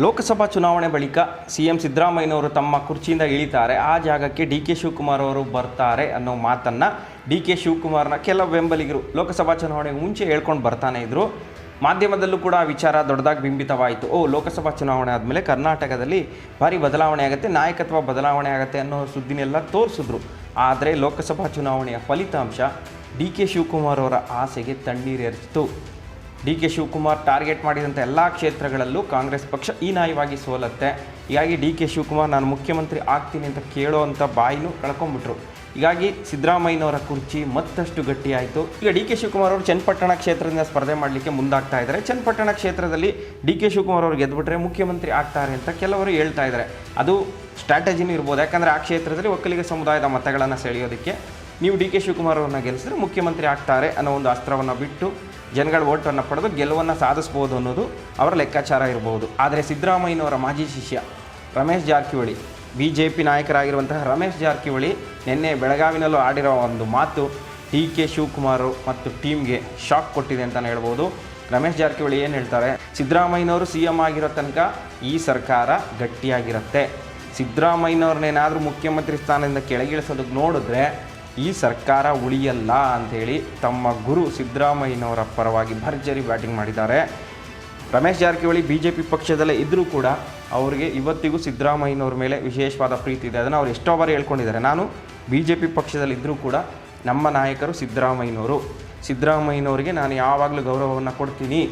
ಲೋಕಸಭಾ ಚುನಾವಣೆ ಬಳಿಕ ಸಿಎಂ ಸಿದ್ದರಾಮಯ್ಯನವರು ತಮ್ಮ ಕುರ್ಚಿಯಿಂದ ಇಳಿತಾರೆ. ಆ ಜಾಗಕ್ಕೆ ಡಿ ಕೆ ಶಿವಕುಮಾರ್ ಅವರು ಬರ್ತಾರೆ ಅನ್ನೋ ಮಾತನ್ನು ಡಿ ಕೆ ಶಿವಕುಮಾರ್ನ ಕೆಲ ಬೆಂಬಲಿಗರು ಲೋಕಸಭಾ ಚುನಾವಣೆ ಮುಂಚೆ ಹೇಳ್ಕೊಂಡು ಬರ್ತಾನೆ ಇದ್ದರು ಮಾಧ್ಯಮದಲ್ಲೂ ಕೂಡ ಆ ವಿಚಾರ ದೊಡ್ಡದಾಗಿ ಬಿಂಬಿತವಾಯಿತು. ಓ, ಲೋಕಸಭಾ ಚುನಾವಣೆ ಆದಮೇಲೆ ಕರ್ನಾಟಕದಲ್ಲಿ ಭಾರಿ ಬದಲಾವಣೆ ಆಗುತ್ತೆ, ನಾಯಕತ್ವ ಬದಲಾವಣೆ ಆಗುತ್ತೆ ಅನ್ನೋ ಸುದ್ದಿನೆಲ್ಲ ತೋರಿಸಿದ್ರು. ಆದರೆ ಲೋಕಸಭಾ ಚುನಾವಣೆಯ ಫಲಿತಾಂಶ ಡಿ ಕೆ ಶಿವಕುಮಾರ್ ಅವರ ಆಸೆಗೆ ತಣ್ಣೀರೆರಿಸಿತು ಡಿ ಕೆ ಶಿವಕುಮಾರ್ ಟಾರ್ಗೆಟ್ ಮಾಡಿದಂಥ ಎಲ್ಲ ಕ್ಷೇತ್ರಗಳಲ್ಲೂ ಕಾಂಗ್ರೆಸ್ ಪಕ್ಷ ಹೀನಾಯವಾಗಿ ಸೋಲತ್ತೆ. ಹೀಗಾಗಿ ಡಿ ಕೆ ಶಿವಕುಮಾರ್ ನಾನು ಮುಖ್ಯಮಂತ್ರಿ ಆಗ್ತೀನಿ ಅಂತ ಕೇಳೋವಂಥ ಬಾಯಿನೂ ಕಳ್ಕೊಂಡ್ಬಿಟ್ರು ಹೀಗಾಗಿ ಸಿದ್ದರಾಮಯ್ಯನವರ ಕುರ್ಚಿ ಮತ್ತಷ್ಟು ಗಟ್ಟಿಯಾಯಿತು. ಈಗ ಡಿ ಕೆ ಶಿವಕುಮಾರ್ ಅವರು ಚನ್ನಪಟ್ಟಣ ಕ್ಷೇತ್ರದಿಂದ ಸ್ಪರ್ಧೆ ಮಾಡಲಿಕ್ಕೆ ಮುಂದಾಗ್ತಾ ಇದ್ದಾರೆ. ಚನ್ನಪಟ್ಟಣ ಕ್ಷೇತ್ರದಲ್ಲಿ ಡಿ ಕೆ ಶಿವಕುಮಾರ್ ಅವರು ಗೆದ್ದುಬಿಟ್ರೆ ಮುಖ್ಯಮಂತ್ರಿ ಆಗ್ತಾರೆ ಅಂತ ಕೆಲವರು ಹೇಳ್ತಾ ಇದ್ದಾರೆ. ಅದು ಸ್ಟ್ರಾಟಜಿನೂ ಇರ್ಬೋದು. ಯಾಕಂದರೆ ಆ ಕ್ಷೇತ್ರದಲ್ಲಿ ಒಕ್ಕಲಿಗ ಸಮುದಾಯದ ಮತಗಳನ್ನು ಸೆಳೆಯೋದಕ್ಕೆ ನೀವು ಡಿ ಕೆ ಶಿವಕುಮಾರ್ ಅವ್ರನ್ನ ಗೆಲ್ಲಿಸಿದ್ರೆ ಮುಖ್ಯಮಂತ್ರಿ ಆಗ್ತಾರೆ ಅನ್ನೋ ಒಂದು ಅಸ್ತ್ರವನ್ನು ಬಿಟ್ಟು ಜನಗಳ ಓಟನ್ನು ಪಡೆದು ಗೆಲುವನ್ನು ಸಾಧಿಸ್ಬೋದು ಅನ್ನೋದು ಅವರ ಲೆಕ್ಕಾಚಾರ ಇರಬಹುದು ಆದರೆ ಸಿದ್ದರಾಮಯ್ಯನವರ ಮಾಜಿ ಶಿಷ್ಯ Ramesh Jarkiholi B J P ನಾಯಕರಾಗಿರುವಂತಹ Ramesh Jarkiholi ನಿನ್ನೆ ಬೆಳಗಾವಿನಲ್ಲೂ ಆಡಿರೋ ಒಂದು ಮಾತು ಡಿ ಕೆ ಶಿವಕುಮಾರ್ ಮತ್ತು ಟೀಮ್ಗೆ ಶಾಕ್ ಕೊಟ್ಟಿದೆ ಅಂತಲೇ ಹೇಳ್ಬೋದು. ರಮೇಶ್ ಜಾರಕಿಹೊಳಿ ಏನು ಹೇಳ್ತಾರೆ? ಸಿದ್ದರಾಮಯ್ಯನವರು ಸಿ ಎಂ ಆಗಿರೋ ತನಕ ಈ ಸರ್ಕಾರ ಗಟ್ಟಿಯಾಗಿರುತ್ತೆ. ಸಿದ್ದರಾಮಯ್ಯನವ್ರನ್ನೇನಾದರೂ ಮುಖ್ಯಮಂತ್ರಿ ಸ್ಥಾನದಿಂದ ಕೆಳಗಿಳಿಸೋದಕ್ಕೆ ನೋಡಿದ್ರೆ ಈ ಸರ್ಕಾರ ಉಳಿಯಲ್ಲ ಅಂಥೇಳಿ ತಮ್ಮ ಗುರು ಸಿದ್ದರಾಮಯ್ಯನವರ ಪರವಾಗಿ ಭರ್ಜರಿ ಬ್ಯಾಟಿಂಗ್ ಮಾಡಿದ್ದಾರೆ. Ramesh Jarkiholi B J P ಪಕ್ಷದಲ್ಲೇ ಇದ್ದರೂ ಕೂಡ ಅವರಿಗೆ ಇವತ್ತಿಗೂ ಸಿದ್ದರಾಮಯ್ಯನವ್ರ ಮೇಲೆ ವಿಶೇಷವಾದ ಪ್ರೀತಿ ಇದೆ. ಅದನ್ನು ಅವ್ರು ಎಷ್ಟೋ ಬಾರಿ ಹೇಳ್ಕೊಂಡಿದ್ದಾರೆ. ನಾನು ಬಿ ಜೆ ಪಿ ಪಕ್ಷದಲ್ಲಿದ್ದರೂ ಕೂಡ ನಮ್ಮ ನಾಯಕರು ಸಿದ್ದರಾಮಯ್ಯನವರು. ಸಿದ್ದರಾಮಯ್ಯನವರಿಗೆ ನಾನು ಯಾವಾಗಲೂ ಗೌರವವನ್ನು ಕೊಡ್ತೀನಿ.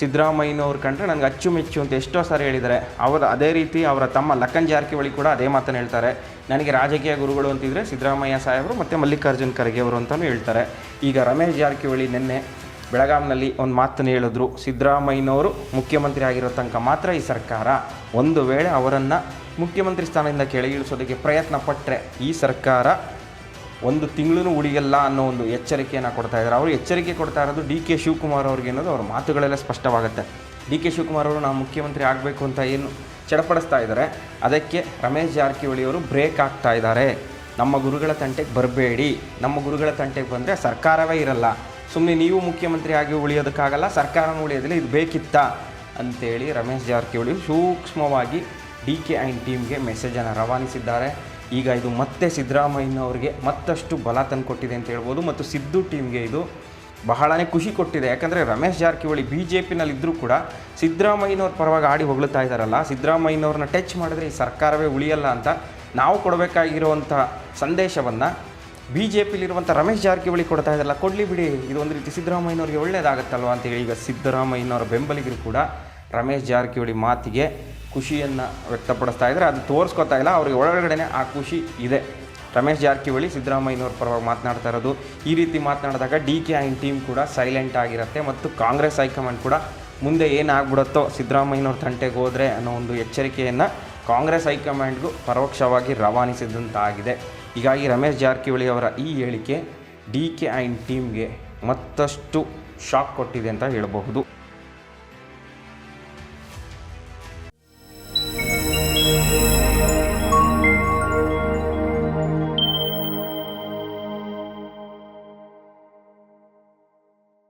ಸಿದ್ದರಾಮಯ್ಯನವ್ರು ಕಂಡ್ರೆ ನನಗೆ ಅಚ್ಚುಮೆಚ್ಚು ಅಂತ ಎಷ್ಟೋ ಸಾರಿ ಹೇಳಿದ್ದಾರೆ. ಅವರು ಅದೇ ರೀತಿ ಅವರ ತಮ್ಮ ಲಕ್ಕನ್ ಜಾರಕಿಹೊಳಿ ಕೂಡ ಅದೇ ಮಾತನ್ನು ಹೇಳ್ತಾರೆ. ನನಗೆ ರಾಜಕೀಯ ಗುರುಗಳು ಅಂತಿದ್ರೆ ಸಿದ್ದರಾಮಯ್ಯ ಸಾಹೇಬರು ಮತ್ತು ಮಲ್ಲಿಕಾರ್ಜುನ್ ಖರ್ಗೆ ಅವರು ಅಂತಲೂ ಹೇಳ್ತಾರೆ. ಈಗ ರಮೇಶ್ ಜಾರಕಿಹೊಳಿ ನಿನ್ನೆ ಬೆಳಗಾಂನಲ್ಲಿ ಒಂದು ಮಾತನ್ನು ಹೇಳಿದ್ರು. ಸಿದ್ದರಾಮಯ್ಯನವರು ಮುಖ್ಯಮಂತ್ರಿ ಆಗಿರೋ ತನಕ ಮಾತ್ರ ಈ ಸರ್ಕಾರ ಒಂದು ವೇಳೆ ಅವರನ್ನು ಮುಖ್ಯಮಂತ್ರಿ ಸ್ಥಾನದಿಂದ ಕೆಳಗಿಳಿಸೋದಕ್ಕೆ ಪ್ರಯತ್ನ ಪಟ್ಟರೆ ಈ ಸರ್ಕಾರ ಒಂದು ತಿಂಗಳೂ ಉಳಿಯಲ್ಲ ಅನ್ನೋ ಒಂದು ಎಚ್ಚರಿಕೆಯನ್ನು ಕೊಡ್ತಾ ಇದ್ದಾರೆ. ಅವರು ಎಚ್ಚರಿಕೆ ಕೊಡ್ತಾ ಇರೋದು ಡಿ ಕೆ ಶಿವಕುಮಾರ್ ಅವ್ರಿಗೆ ಅನ್ನೋದು ಅವ್ರ ಮಾತುಗಳೆಲ್ಲ ಸ್ಪಷ್ಟವಾಗುತ್ತೆ. ಡಿ ಕೆ ಶಿವಕುಮಾರ್ ಅವರು ನಾವು ಮುಖ್ಯಮಂತ್ರಿ ಆಗಬೇಕು ಅಂತ ಏನು ಚಡಪಡಿಸ್ತಾ ಇದ್ದಾರೆ. ಅದಕ್ಕೆ ರಮೇಶ್ ಜಾರಕಿಹೊಳಿ ಅವರು ಬ್ರೇಕ್ ಆಗ್ತಾ ಇದ್ದಾರೆ. ನಮ್ಮ ಗುರುಗಳ ತಂಟೆಗೆ ಬರಬೇಡಿ. ನಮ್ಮ ಗುರುಗಳ ತಂಟೆಗೆ ಬಂದರೆ ಸರ್ಕಾರವೇ ಇರಲ್ಲ. ಸುಮ್ಮನೆ ನೀವು ಮುಖ್ಯಮಂತ್ರಿ ಆಗಿ ಉಳಿಯೋದಕ್ಕಾಗಲ್ಲ, ಸರ್ಕಾರನೂ ಉಳಿಯೋದಿಲ್ಲ, ಇದು ಬೇಕಿತ್ತಾ ಅಂತೇಳಿ ರಮೇಶ್ ಜಾರಕಿಹೊಳಿ ಸೂಕ್ಷ್ಮವಾಗಿ ಡಿ ಕೆ ಆ್ಯಂಡ್ ಟೀಮ್ಗೆ ಮೆಸೇಜನ್ನು ರವಾನಿಸಿದ್ದಾರೆ. ಈಗ ಇದು ಮತ್ತೆ ಸಿದ್ದರಾಮಯ್ಯನವ್ರಿಗೆ ಮತ್ತಷ್ಟು ಬಲ ತಂದುಕೊಟ್ಟಿದೆ ಅಂತ ಹೇಳ್ಬೋದು ಮತ್ತು ಸಿದ್ದು ಟೀಮ್ಗೆ ಇದು ಬಹಳನೇ ಖುಷಿ ಕೊಟ್ಟಿದೆ. ಯಾಕಂದರೆ ರಮೇಶ್ ಜಾರಕಿಹೊಳಿ ಬಿ ಜೆ ಪಿನಲ್ಲಿದ್ದರೂ ಕೂಡ ಸಿದ್ದರಾಮಯ್ಯನವ್ರ ಪರವಾಗಿ ಆಡಿ ಹೊಗಳುತ್ತಾ ಇದ್ದಾರಲ್ಲ, ಸಿದ್ದರಾಮಯ್ಯನವ್ರನ್ನ ಟಚ್ ಮಾಡಿದ್ರೆ ಈ ಸರ್ಕಾರವೇ ಉಳಿಯಲ್ಲ ಅಂತ ನಾವು ಕೊಡಬೇಕಾಗಿರುವಂಥ ಸಂದೇಶವನ್ನು ಬಿ ಜೆ ಪಿಲಿರುವಂಥ ರಮೇಶ್ ಜಾರಕಿಹೊಳಿ ಕೊಡ್ತಾ ಇದ್ದಾರಲ್ಲ, ಕೊಡಲಿ ಬಿಡಿ ಇದು ಒಂದು ರೀತಿ ಸಿದ್ದರಾಮಯ್ಯನವ್ರಿಗೆ ಒಳ್ಳೇದಾಗತ್ತಲ್ವ ಅಂತೇಳಿ ಈಗ ಸಿದ್ದರಾಮಯ್ಯನವರ ಬೆಂಬಲಿಗರು ಕೂಡ ರಮೇಶ್ ಜಾರಕಿಹೊಳಿ ಮಾತಿಗೆ ಖುಷಿಯನ್ನು ವ್ಯಕ್ತಪಡಿಸ್ತಾ ಇದ್ದಾರೆ. ಅದು ತೋರಿಸ್ಕೊತಾ ಇಲ್ಲ, ಅವ್ರಿಗೆ ಒಳಗಡೆನೇ ಆ ಖುಷಿ ಇದೆ. ರಮೇಶ್ ಜಾರಕಿಹೊಳಿ, ಸಿದ್ದರಾಮಯ್ಯನವ್ರ ಪರವಾಗಿ ಮಾತನಾಡ್ತಾ ಇರೋದು, ಈ ರೀತಿ ಮಾತನಾಡಿದಾಗ ಡಿ ಕೆ ಆ್ಯಂಡ್ ಟೀಮ್ ಕೂಡ ಸೈಲೆಂಟ್ ಆಗಿರುತ್ತೆ ಮತ್ತು ಕಾಂಗ್ರೆಸ್ ಹೈಕಮಾಂಡ್ ಕೂಡ ಮುಂದೆ ಏನಾಗ್ಬಿಡುತ್ತೋ ಸಿದ್ದರಾಮಯ್ಯನವ್ರ ತಂಟೆಗೆ ಹೋದರೆ ಅನ್ನೋ ಒಂದು ಎಚ್ಚರಿಕೆಯನ್ನು ಕಾಂಗ್ರೆಸ್ ಹೈಕಮಾಂಡ್ಗೂ ಪರೋಕ್ಷವಾಗಿ ರವಾನಿಸಿದಂತಾಗಿದೆ. ಹೀಗಾಗಿ ರಮೇಶ್ ಜಾರಕಿಹೊಳಿ ಅವರ ಈ ಹೇಳಿಕೆ ಡಿ ಕೆ ಆ್ಯಂಡ್ ಟೀಮ್ಗೆ ಮತ್ತಷ್ಟು ಶಾಕ್ ಕೊಟ್ಟಿದೆ ಅಂತ ಹೇಳಬಹುದು.